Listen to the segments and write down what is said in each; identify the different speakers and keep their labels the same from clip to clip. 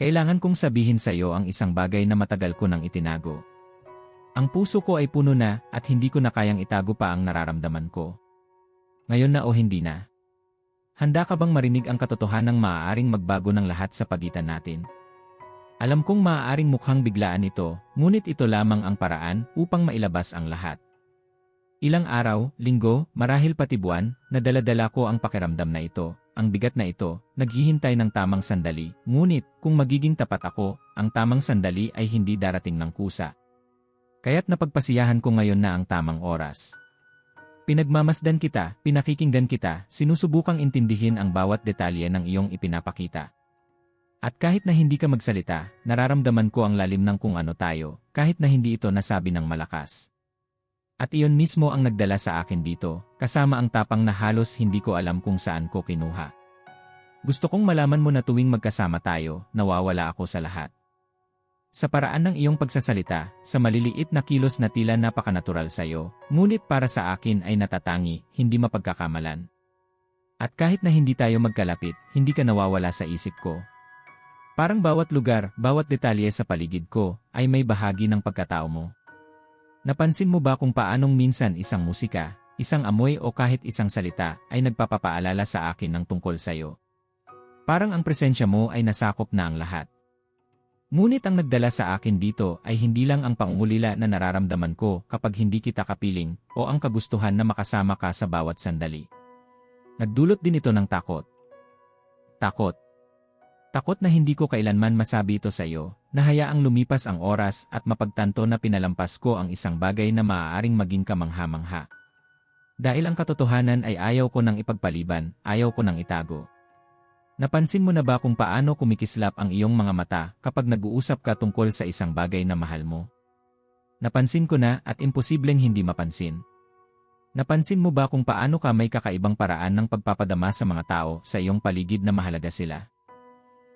Speaker 1: Kailangan kong sabihin sa iyo ang isang bagay na matagal ko nang itinago. Ang puso ko ay puno na at hindi ko na kayang itago pa ang nararamdaman ko. Ngayon na o hindi na. Handa ka bang marinig ang katotohanang maaaring magbago ng lahat sa pagitan natin? Alam kong maaaring mukhang biglaan ito, ngunit ito lamang ang paraan upang mailabas ang lahat. Ilang araw, linggo, marahil pati buwan, nadala-dala ko ang pakiramdam na ito, ang bigat na ito, naghihintay ng tamang sandali, ngunit kung magiging tapat ako, ang tamang sandali ay hindi darating ng kusa. Kaya't napagpasiyahan ko ngayon na ang tamang oras. Pinagmamasdan kita, pinakikinggan kita, sinusubukang intindihin ang bawat detalye ng iyong ipinapakita. At kahit na hindi ka magsalita, nararamdaman ko ang lalim ng kung ano tayo, kahit na hindi ito nasabi ng malakas. At iyon mismo ang nagdala sa akin dito, kasama ang tapang na halos hindi ko alam kung saan ko kinuha. Gusto kong malaman mo na tuwing magkasama tayo, nawawala ako sa lahat. Sa paraan ng iyong pagsasalita, sa maliliit na kilos na tila napakanatural sa iyo, ngunit para sa akin ay natatangi, hindi mapagkakamalan. At kahit na hindi tayo magkalapit, hindi ka nawawala sa isip ko. Parang bawat lugar, bawat detalye sa paligid ko, ay may bahagi ng pagkatao mo. Napansin mo ba kung paanong minsan isang musika, isang amoy o kahit isang salita ay nagpapapaalala sa akin ng tungkol sa'yo? Parang ang presensya mo ay nasakop na ang lahat. Ngunit ang nagdala sa akin dito ay hindi lang ang pangungulila na nararamdaman ko kapag hindi kita kapiling o ang kagustuhan na makasama ka sa bawat sandali. Nagdulot din ito ng takot. Takot. Takot na hindi ko kailanman masabi ito sa iyo, na hayaang lumipas ang oras at mapagtanto na pinalampas ko ang isang bagay na maaaring maging kamangha-mangha. Dahil ang katotohanan ay ayaw ko nang ipagpaliban, ayaw ko nang itago. Napansin mo na ba kung paano kumikislap ang iyong mga mata kapag nag-uusap ka tungkol sa isang bagay na mahal mo? Napansin ko na at imposibleng hindi mapansin. Napansin mo ba kung paano ka may kakaibang paraan ng pagpapadama sa mga tao sa iyong paligid na mahalaga sila?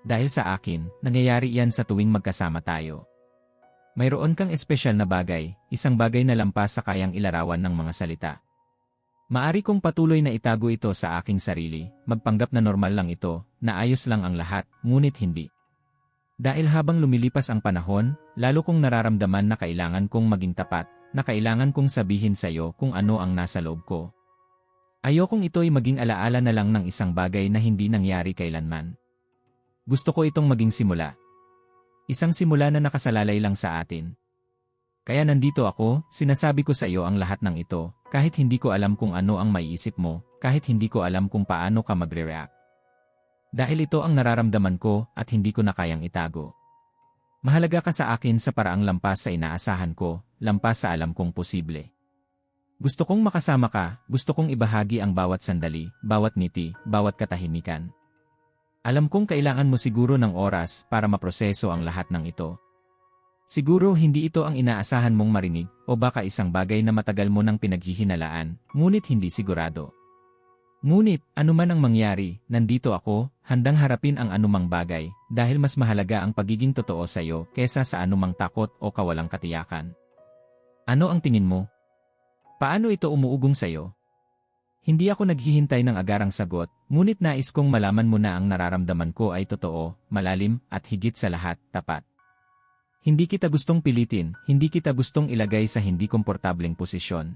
Speaker 1: Dahil sa akin, nangyayari yan sa tuwing magkasama tayo. Mayroon kang espesyal na bagay, isang bagay na lampas sa kayang ilarawan ng mga salita. Maari kong patuloy na itago ito sa aking sarili, magpanggap na normal lang ito, na ayos lang ang lahat, ngunit hindi. Dahil habang lumilipas ang panahon, lalo kong nararamdaman na kailangan kong maging tapat, na kailangan kong sabihin sa iyo kung ano ang nasa loob ko. Ayokong ito'y maging alaala na lang ng isang bagay na hindi nangyari kailanman. Gusto ko itong maging simula. Isang simula na nakasalalay lang sa atin. Kaya nandito ako, sinasabi ko sa iyo ang lahat ng ito, kahit hindi ko alam kung ano ang maiisip mo, kahit hindi ko alam kung paano ka magre-react. Dahil ito ang nararamdaman ko at hindi ko na kayang itago. Mahalaga ka sa akin sa paraang lampas sa inaasahan ko, lampas sa alam kong posible. Gusto kong makasama ka, gusto kong ibahagi ang bawat sandali, bawat ngiti, bawat katahimikan. Alam kong kailangan mo siguro ng oras para maproseso ang lahat ng ito. Siguro hindi ito ang inaasahan mong marinig o baka isang bagay na matagal mo nang pinaghihinalaan, ngunit hindi sigurado. Ngunit, anuman ang mangyari, nandito ako, handang harapin ang anumang bagay, dahil mas mahalaga ang pagiging totoo sa iyo kesa sa anumang takot o kawalang katiyakan. Ano ang tingin mo? Paano ito umuugong sa iyo? Hindi ako naghihintay ng agarang sagot, ngunit nais kong malaman mo na ang nararamdaman ko ay totoo, malalim, at higit sa lahat, tapat. Hindi kita gustong pilitin, hindi kita gustong ilagay sa hindi komportableng posisyon.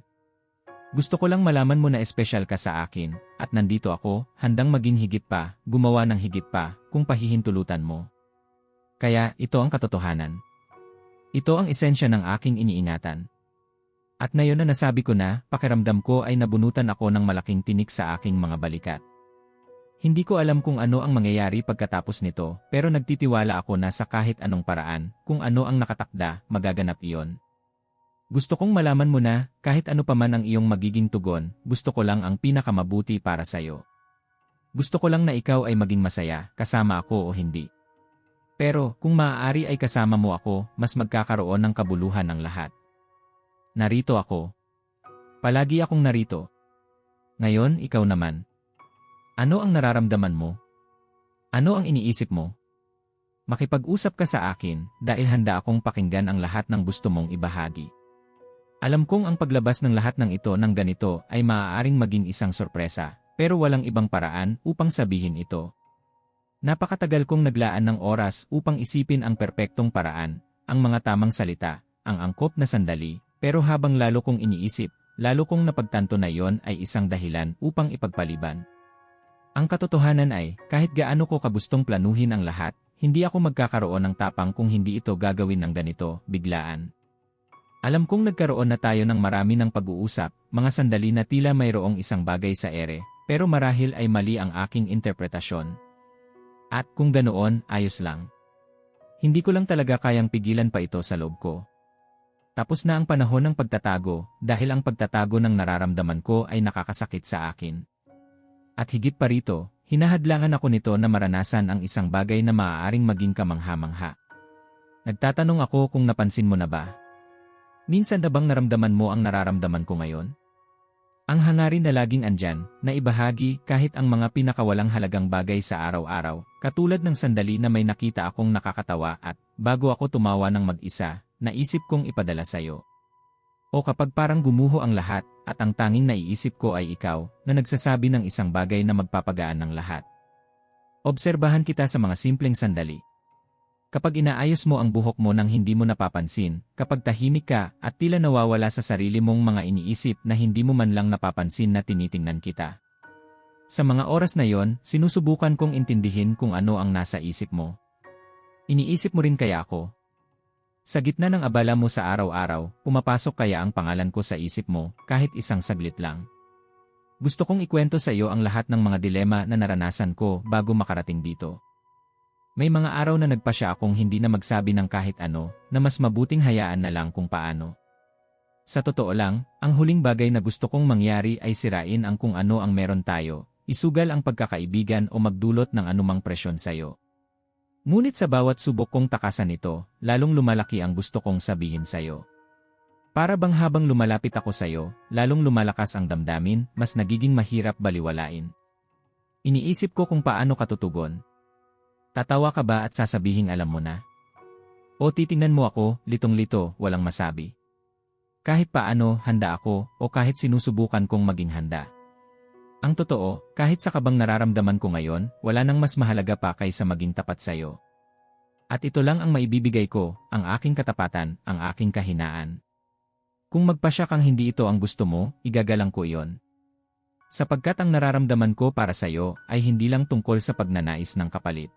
Speaker 1: Gusto ko lang malaman mo na espesyal ka sa akin, at nandito ako, handang maging higit pa, gumawa ng higit pa, kung pahihintulutan mo. Kaya, ito ang katotohanan. Ito ang esensya ng aking iniingatan. At ngayon na nasabi ko na, pakiramdam ko ay nabunutan ako ng malaking tinik sa aking mga balikat. Hindi ko alam kung ano ang mangyayari pagkatapos nito, pero nagtitiwala ako na sa kahit anong paraan, kung ano ang nakatakda, magaganap iyon. Gusto kong malaman mo na, kahit ano pa man ang iyong magiging tugon, gusto ko lang ang pinakamabuti para sa'yo. Gusto ko lang na ikaw ay maging masaya, kasama ako o hindi. Pero, kung maaari ay kasama mo ako, mas magkakaroon ng kabuluhan ng lahat. Narito ako. Palagi akong narito. Ngayon, ikaw naman. Ano ang nararamdaman mo? Ano ang iniisip mo? Makipag-usap ka sa akin dahil handa akong pakinggan ang lahat ng gusto mong ibahagi. Alam kong ang paglabas ng lahat ng ito ng ganito ay maaaring maging isang sorpresa, pero walang ibang paraan upang sabihin ito. Napakatagal kong naglaan ng oras upang isipin ang perpektong paraan, ang mga tamang salita, ang angkop na sandali, pero habang lalo kong iniisip, lalo kong napagtanto na yon ay isang dahilan upang ipagpaliban. Ang katotohanan ay, kahit gaano ko kabustong planuhin ang lahat, hindi ako magkakaroon ng tapang kung hindi ito gagawin ng ganito, biglaan. Alam kong nagkaroon na tayo ng marami ng pag-uusap, mga sandali na tila mayroong isang bagay sa ere, pero marahil ay mali ang aking interpretasyon. At kung ganoon, ayos lang. Hindi ko lang talaga kayang pigilan pa ito sa loob ko. Tapos na ang panahon ng pagtatago dahil ang pagtatago ng nararamdaman ko ay nakakasakit sa akin. At higit pa rito, hinahadlangan ako nito na maranasan ang isang bagay na maaaring maging kamangha-mangha. Nagtatanong ako kung napansin mo na ba? Minsan na bang naramdaman mo ang nararamdaman ko ngayon? Ang hangarin na laging andyan, na ibahagi kahit ang mga pinakawalang halagang bagay sa araw-araw, katulad ng sandali na may nakita akong nakakatawa at, bago ako tumawa ng mag-isa, naisip kong ipadala sa'yo. O kapag parang gumuho ang lahat, at ang tanging naiisip ko ay ikaw, na nagsasabi ng isang bagay na magpapagaan ng lahat. Obserbahan kita sa mga simpleng sandali, Kapag inaayos mo ang buhok mo nang hindi mo napapansin, kapag tahimik ka at tila nawawala sa sarili mong mga iniisip na hindi mo man lang napapansin na tinitingnan kita. Sa mga oras na yon, sinusubukan kong intindihin kung ano ang nasa isip mo. Iniisip mo rin kaya ako? Sa gitna ng abala mo sa araw-araw, pumapasok kaya ang pangalan ko sa isip mo, kahit isang saglit lang. Gusto kong ikwento sa iyo ang lahat ng mga dilema na naranasan ko bago makarating dito. May mga araw na nagpasya akong hindi na magsabi ng kahit ano, na mas mabuting hayaan na lang kung paano. Sa totoo lang, ang huling bagay na gusto kong mangyari ay sirain ang kung ano ang meron tayo, isugal ang pagkakaibigan o magdulot ng anumang presyon sa'yo. Ngunit sa bawat subok kong takasan ito, lalong lumalaki ang gusto kong sabihin sa'yo. Para bang habang lumalapit ako sa'yo, lalong lumalakas ang damdamin, mas nagiging mahirap baliwalain. Iniisip ko kung paano katutugon, Tatawa ka ba at sasabihing alam mo na? O titingnan mo ako, litong-lito, walang masabi. Kahit paano, handa ako, o kahit sinusubukan kong maging handa. Ang totoo, kahit sa kabang nararamdaman ko ngayon, wala nang mas mahalaga pa kaysa maging tapat sa'yo. At ito lang ang maibibigay ko, ang aking katapatan, ang aking kahinaan. Kung magpasya kang hindi ito ang gusto mo, igagalang ko iyon. Sapagkat ang nararamdaman ko para sa'yo ay hindi lang tungkol sa pagnanais ng kapalit.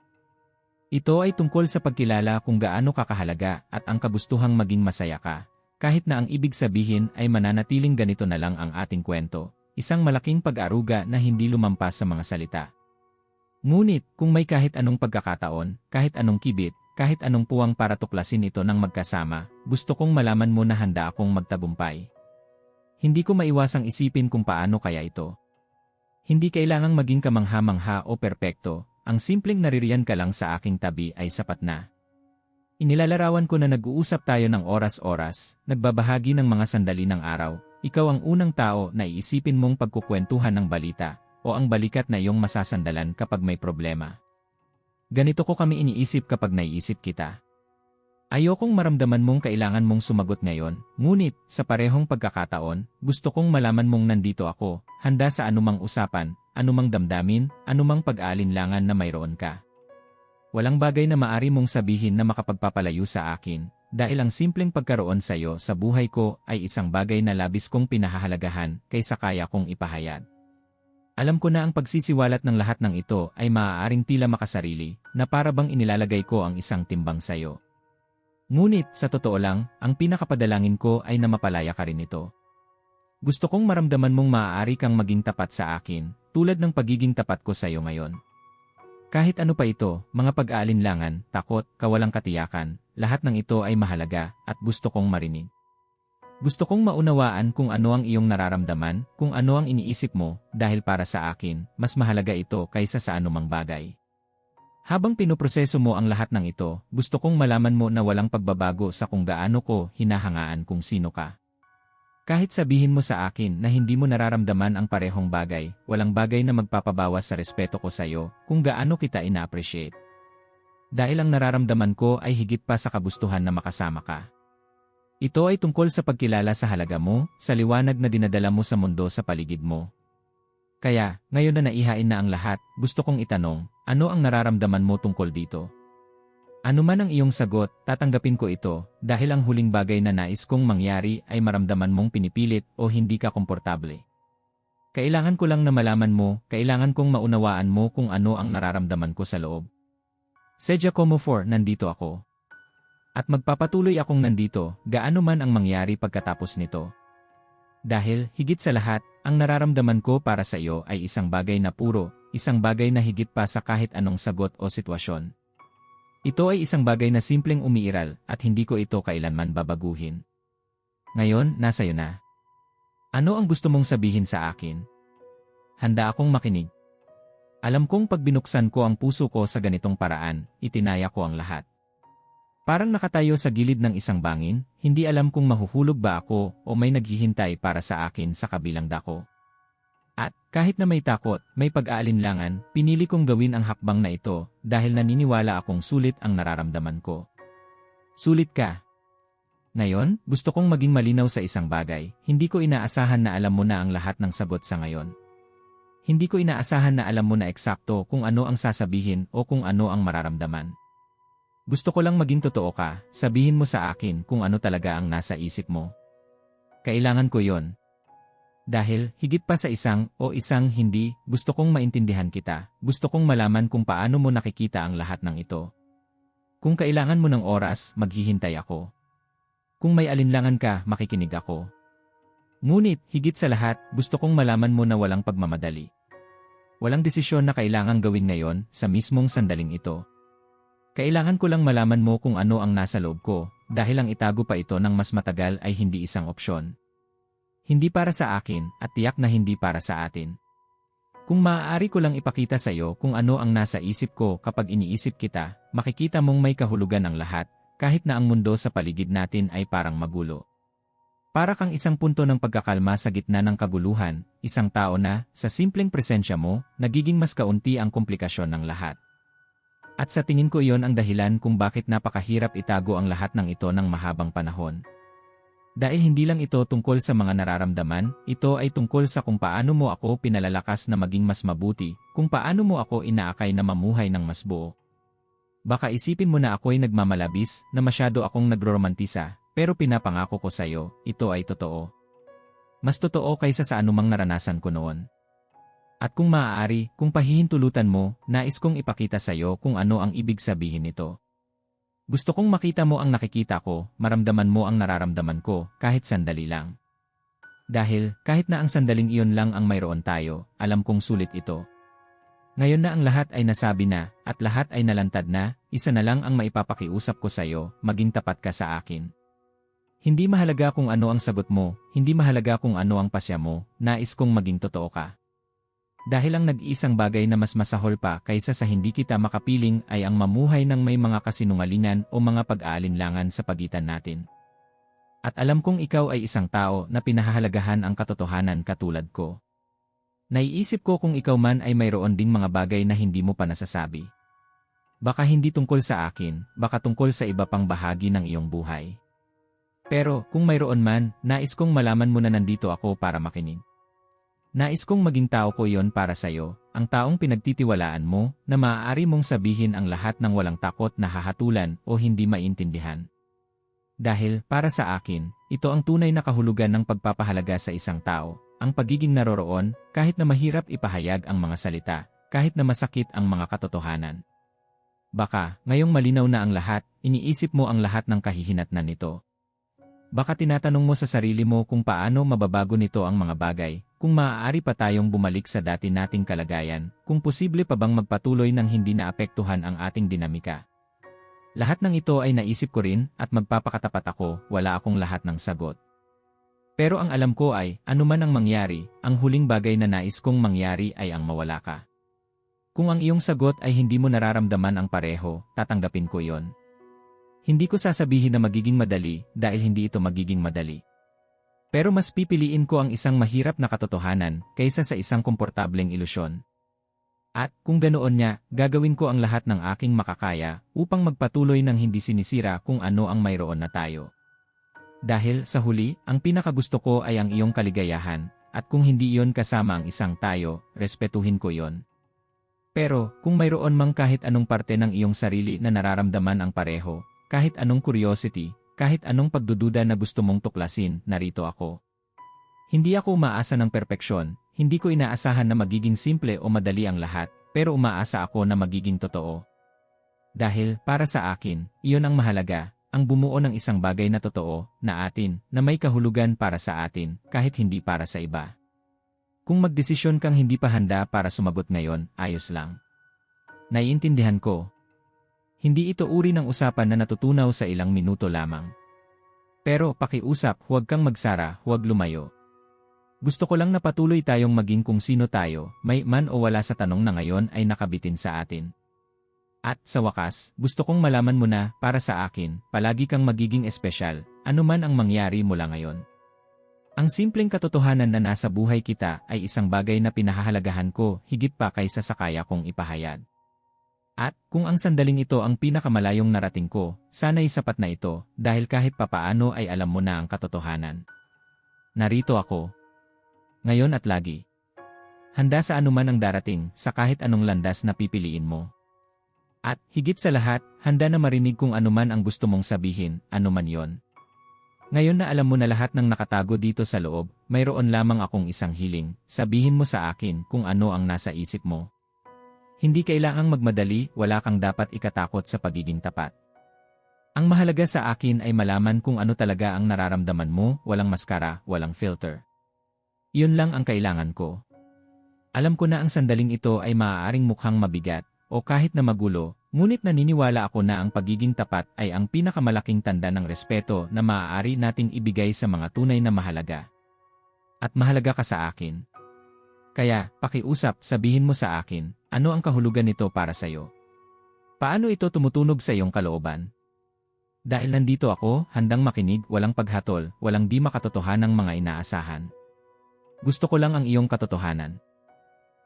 Speaker 1: Ito ay tungkol sa pagkilala kung gaano kakahalaga at ang kabustuhang maging masaya ka, kahit na ang ibig sabihin ay mananatiling ganito na lang ang ating kwento, isang malaking pag-aruga na hindi lumampas sa mga salita. Ngunit, kung may kahit anong pagkakataon, kahit anong kibit, kahit anong puwang para tuklasin ito ng magkasama, gusto kong malaman mo na handa akong magtagumpay. Hindi ko maiwasang isipin kung paano kaya ito. Hindi kailangang maging kamangha-mangha o perpekto, ang simpleng naririyan ka lang sa aking tabi ay sapat na. Inilalarawan ko na nag-uusap tayo ng oras-oras, nagbabahagi ng mga sandali ng araw, ikaw ang unang tao na iisipin mong pagkukwentuhan ng balita, o ang balikat na iyong masasandalan kapag may problema. Ganito ko kami iniisip kapag naiisip kita. Ayokong maramdaman mong kailangan mong sumagot ngayon, ngunit, sa parehong pagkakataon, gusto kong malaman mong nandito ako, handa sa anumang usapan, anumang damdamin, anumang pag-aalinlangan na mayroon ka. Walang bagay na maari mong sabihin na makapagpapalayo sa akin, dahil ang simpleng pagkaroon sa iyo sa buhay ko ay isang bagay na labis kong pinahahalagahan kaysa kaya kong ipahayag. Alam ko na ang pagsisiwalat ng lahat ng ito ay maaaring tila makasarili, na para bang inilalagay ko ang isang timbang sa iyo. Ngunit, sa totoo lang, ang pinakapadalangin ko ay na mapalaya ka rin ito. Gusto kong maramdaman mong maaari kang maging tapat sa akin, tulad ng pagiging tapat ko sa iyo ngayon. Kahit ano pa ito, mga pag-aalinlangan, takot, kawalang katiyakan, lahat ng ito ay mahalaga at gusto kong marinig. Gusto kong maunawaan kung ano ang iyong nararamdaman, kung ano ang iniisip mo, dahil para sa akin, mas mahalaga ito kaysa sa anumang bagay. Habang pinoproseso mo ang lahat ng ito, gusto kong malaman mo na walang pagbabago sa kung gaano ko hinahangaan kung sino ka. Kahit sabihin mo sa akin na hindi mo nararamdaman ang parehong bagay, walang bagay na magpapabawas sa respeto ko sa iyo kung gaano kita ina-appreciate. Dahil ang nararamdaman ko ay higit pa sa kabustuhan na makasama ka. Ito ay tungkol sa pagkilala sa halaga mo, sa liwanag na dinadala mo sa mundo sa paligid mo. Kaya, ngayon na naihain na ang lahat, gusto kong itanong, ano ang nararamdaman mo tungkol dito? Ano man ang iyong sagot, tatanggapin ko ito, dahil ang huling bagay na nais kong mangyari ay maramdaman mong pinipilit o hindi ka komportable. Kailangan ko lang na malaman mo, kailangan kong maunawaan mo kung ano ang nararamdaman ko sa loob. Sedya Como 4, nandito ako. At magpapatuloy akong nandito, gaano man ang mangyari pagkatapos nito. Dahil, higit sa lahat, ang nararamdaman ko para sa iyo ay isang bagay na puro, isang bagay na higit pa sa kahit anong sagot o sitwasyon. Ito ay isang bagay na simpleng umiiral at hindi ko ito kailanman babaguhin. Ngayon, nasa iyo na. Ano ang gusto mong sabihin sa akin? Handa akong makinig. Alam kong pag binuksan ko ang puso ko sa ganitong paraan, itinaya ko ang lahat. Parang nakatayo sa gilid ng isang bangin, hindi alam kung mahuhulog ba ako o may naghihintay para sa akin sa kabilang dako. At kahit na may takot, may pag-aalinlangan, pinili kong gawin ang hakbang na ito dahil naniniwala akong sulit ang nararamdaman ko. Sulit ka. Ngayon, gusto kong maging malinaw sa isang bagay, hindi ko inaasahan na alam mo na ang lahat ng sagot sa ngayon. Hindi ko inaasahan na alam mo na eksakto kung ano ang sasabihin o kung ano ang mararamdaman. Gusto ko lang maging totoo ka, sabihin mo sa akin kung ano talaga ang nasa isip mo. Kailangan ko yon. Dahil, higit pa sa isang o isang hindi, gusto kong maintindihan kita, gusto kong malaman kung paano mo nakikita ang lahat ng ito. Kung kailangan mo ng oras, maghihintay ako. Kung may alinlangan ka, makikinig ako. Ngunit, higit sa lahat, gusto kong malaman mo na walang pagmamadali. Walang desisyon na kailangang gawin ngayon sa mismong sandaling ito. Kailangan ko lang malaman mo kung ano ang nasa loob ko, dahil ang itago pa ito ng mas matagal ay hindi isang opsyon. Hindi para sa akin, at tiyak na hindi para sa atin. Kung maaari ko lang ipakita sa iyo kung ano ang nasa isip ko kapag iniisip kita, makikita mong may kahulugan ang lahat, kahit na ang mundo sa paligid natin ay parang magulo. Para kang isang punto ng pagkakalma sa gitna ng kaguluhan, isang tao na, sa simpleng presensya mo, nagiging mas kaunti ang komplikasyon ng lahat. At sa tingin ko iyon ang dahilan kung bakit napakahirap itago ang lahat ng ito ng mahabang panahon. Dahil hindi lang ito tungkol sa mga nararamdaman, ito ay tungkol sa kung paano mo ako pinalalakas na maging mas mabuti, kung paano mo ako inaakay na mamuhay ng mas buo. Baka isipin mo na ako'y nagmamalabis, na masyado akong nagroromantisa, pero pinapangako ko sa'yo, ito ay totoo. Mas totoo kaysa sa anumang naranasan ko noon. At kung maaari, kung pahihintulutan mo, nais kong ipakita sa iyo kung ano ang ibig sabihin nito. Gusto kong makita mo ang nakikita ko, maramdaman mo ang nararamdaman ko, kahit sandali lang. Dahil, kahit na ang sandaling iyon lang ang mayroon tayo, alam kong sulit ito. Ngayon na ang lahat ay nasabi na, at lahat ay nalantad na, isa na lang ang maipapakiusap ko sa iyo, maging tapat ka sa akin. Hindi mahalaga kung ano ang sagot mo, hindi mahalaga kung ano ang pasya mo, nais kong maging totoo ka. Dahil ang nag-iisang bagay na mas masahol pa kaysa sa hindi kita makapiling ay ang mamuhay ng may mga kasinungalingan o mga pag-aalinlangan sa pagitan natin. At alam kong ikaw ay isang tao na pinahahalagahan ang katotohanan katulad ko. Naiisip ko kung ikaw man ay mayroon ding mga bagay na hindi mo pa nasasabi. Baka hindi tungkol sa akin, baka tungkol sa iba pang bahagi ng iyong buhay. Pero kung mayroon man, nais kong malaman mo na nandito ako para makinig. Nais kong maging tao ko yon para sa'yo, ang taong pinagtitiwalaan mo, na maaari mong sabihin ang lahat ng walang takot na hahatulan o hindi maintindihan. Dahil, para sa akin, ito ang tunay na kahulugan ng pagpapahalaga sa isang tao, ang pagiging naroroon, kahit na mahirap ipahayag ang mga salita, kahit na masakit ang mga katotohanan. Baka, ngayong malinaw na ang lahat, iniisip mo ang lahat ng kahihinatnan nito. Baka tinatanong mo sa sarili mo kung paano mababago nito ang mga bagay, kung maaari pa tayong bumalik sa dati nating kalagayan, kung posible pa bang magpatuloy ng hindi naapektuhan ang ating dinamika. Lahat ng ito ay naisip ko rin at magpapakatapat ako, wala akong lahat ng sagot. Pero ang alam ko ay, anuman ang mangyari, ang huling bagay na nais kong mangyari ay ang mawala ka. Kung ang iyong sagot ay hindi mo nararamdaman ang pareho, tatanggapin ko yon. Hindi ko sasabihin na magiging madali dahil hindi ito magiging madali. Pero mas pipiliin ko ang isang mahirap na katotohanan kaysa sa isang komportableng ilusyon. At kung ganoon niya, gagawin ko ang lahat ng aking makakaya upang magpatuloy ng hindi sinisira kung ano ang mayroon na tayo. Dahil sa huli, ang pinakagusto ko ay ang iyong kaligayahan, at kung hindi iyon kasama ang isang tayo, respetuhin ko iyon. Pero, kung mayroon mang kahit anong parte ng iyong sarili na nararamdaman ang pareho, kahit anong curiosity, kahit anong pagdududa na gusto mong tuklasin, narito ako. Hindi ako umaasa ng perpeksyon, hindi ko inaasahan na magiging simple o madali ang lahat, pero umaasa ako na magiging totoo. Dahil, para sa akin, iyon ang mahalaga, ang bumuo ng isang bagay na totoo, na atin, na may kahulugan para sa atin, kahit hindi para sa iba. Kung magdesisyon kang hindi pa handa para sumagot ngayon, ayos lang. Naiintindihan ko. Hindi ito uri ng usapan na natutunaw sa ilang minuto lamang. Pero pakiusap, huwag kang magsara, huwag lumayo. Gusto ko lang na patuloy tayong maging kung sino tayo, may man o wala sa tanong na ngayon ay nakabitin sa atin. At sa wakas, gusto kong malaman mo na, para sa akin, palagi kang magiging espesyal, anuman ang mangyari mula ngayon. Ang simpleng katotohanan na nasa buhay kita ay isang bagay na pinahahalagahan ko higit pa kaysa sa kaya kong ipahayag. At kung ang sandaling ito ang pinakamalayong narating ko, sana'y sapat na ito dahil kahit papaano ay alam mo na ang katotohanan. Narito ako, ngayon at lagi. Handa sa anuman ang darating sa kahit anong landas na pipiliin mo. At, higit sa lahat, handa na marinig kung anuman ang gusto mong sabihin, anuman yon. Ngayon na alam mo na lahat ng nakatago dito sa loob, mayroon lamang akong isang hiling, sabihin mo sa akin kung ano ang nasa isip mo. Hindi kailangang magmadali, wala kang dapat ikatakot sa pagiging tapat. Ang mahalaga sa akin ay malaman kung ano talaga ang nararamdaman mo, walang maskara, walang filter. Iyon lang ang kailangan ko. Alam ko na ang sandaling ito ay maaaring mukhang mabigat, o kahit na magulo, ngunit naniniwala ako na ang pagiging tapat ay ang pinakamalaking tanda ng respeto na maaari nating ibigay sa mga tunay na mahalaga. At mahalaga ka sa akin. Kaya, pakiusap, sabihin mo sa akin, ano ang kahulugan nito para sa'yo? Paano ito tumutunog sa iyong kalooban? Dahil nandito ako, handang makinig, walang paghatol, walang di makatotohanang mga inaasahan. Gusto ko lang ang iyong katotohanan.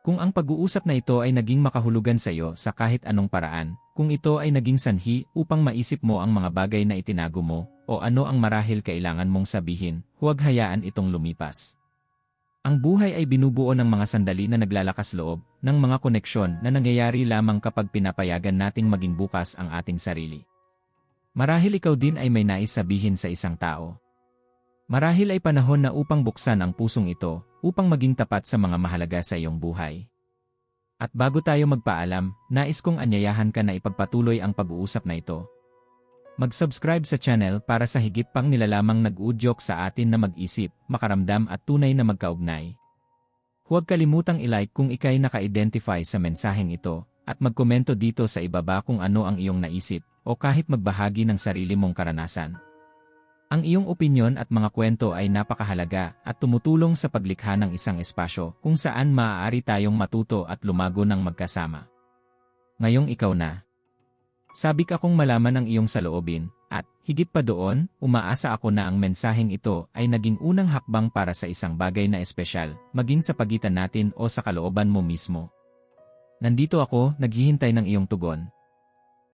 Speaker 1: Kung ang pag-uusap na ito ay naging makahulugan sa iyo sa kahit anong paraan, kung ito ay naging sanhi upang maisip mo ang mga bagay na itinago mo, o ano ang marahil kailangan mong sabihin, huwag hayaan itong lumipas. Ang buhay ay binubuo ng mga sandali na naglalakas loob, ng mga koneksyon na nangyayari lamang kapag pinapayagan nating maging bukas ang ating sarili. Marahil ikaw din ay may nais sabihin sa isang tao. Marahil ay panahon na upang buksan ang pusong ito, upang maging tapat sa mga mahalaga sa iyong buhay. At bago tayo magpaalam, nais kong anyayahan ka na ipagpatuloy ang pag-uusap na ito. Mag-subscribe sa channel para sa higit pang nilalamang nag-udyok sa atin na mag-isip, makaramdam at tunay na magkaugnay. Huwag kalimutang ilike kung ikay naka-identify sa mensaheng ito, at magkomento dito sa ibaba kung ano ang iyong naisip, o kahit magbahagi ng sarili mong karanasan. Ang iyong opinyon at mga kwento ay napakahalaga at tumutulong sa paglikha ng isang espasyo kung saan maaari tayong matuto at lumago ng magkasama. Ngayong ikaw na. Sabik akong malaman ang iyong saloobin, at, higit pa doon, umaasa ako na ang mensaheng ito ay naging unang hakbang para sa isang bagay na espesyal, maging sa pagitan natin o sa kalooban mo mismo. Nandito ako, naghihintay ng iyong tugon,